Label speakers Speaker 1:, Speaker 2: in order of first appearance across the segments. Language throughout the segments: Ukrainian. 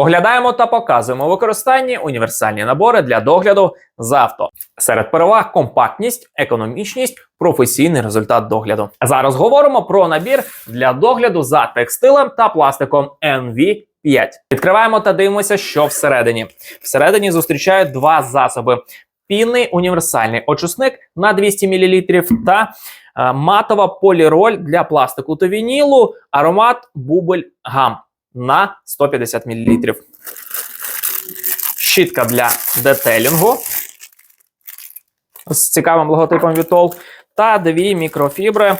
Speaker 1: Оглядаємо та показуємо використанні універсальні набори для догляду за авто. Серед переваг компактність, економічність, професійний результат догляду. Зараз говоримо про набір для догляду за текстилем та пластиком NV 5. Відкриваємо та дивимося, що всередині. Всередині зустрічають два засоби: пінний універсальний очисник на 200 мл та е, матова поліроль для пластику та вінілу, аромат бубль гам на 150 мл. Щітка для детелінгу з цікавим логотипом Vitol та дві мікрофібри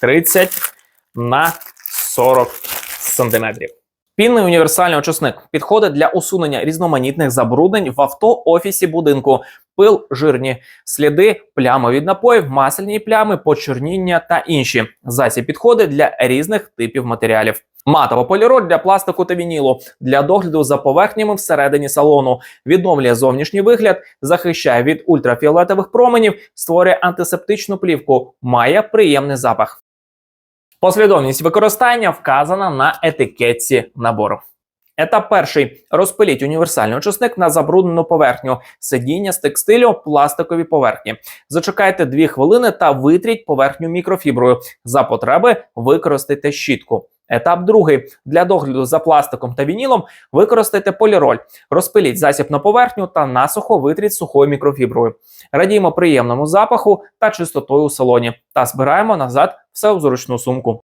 Speaker 1: 30 на 40 сантиметрів. Пінний універсальний очисник підходить для усунення різноманітних забруднень в авто, офісі, будинку, пил, жирні сліди, плями від напоїв, масляні плями, почорніння та інші. Засіб підходить для різних типів матеріалів. Матова поліроль для пластику та вінілу для догляду за поверхнями всередині салону, відновлює зовнішній вигляд, захищає від ультрафіолетових променів, створює антисептичну плівку, має приємний запах. Послідовність використання вказана на етикетці набору. Етап перший: розпиліть універсальний очисник на забруднену поверхню сидіння з текстилю, пластикові поверхні. Зачекайте 2 хвилини та витріть поверхню мікрофіброю. За потреби використайте щітку. Етап другий для догляду за пластиком та вінілом використайте поліроль. Розпиліть засіб на поверхню та насухо витріть сухою мікрофіброю. Радіємо приємному запаху та чистотою у салоні та збираємо назад все в зручну сумку.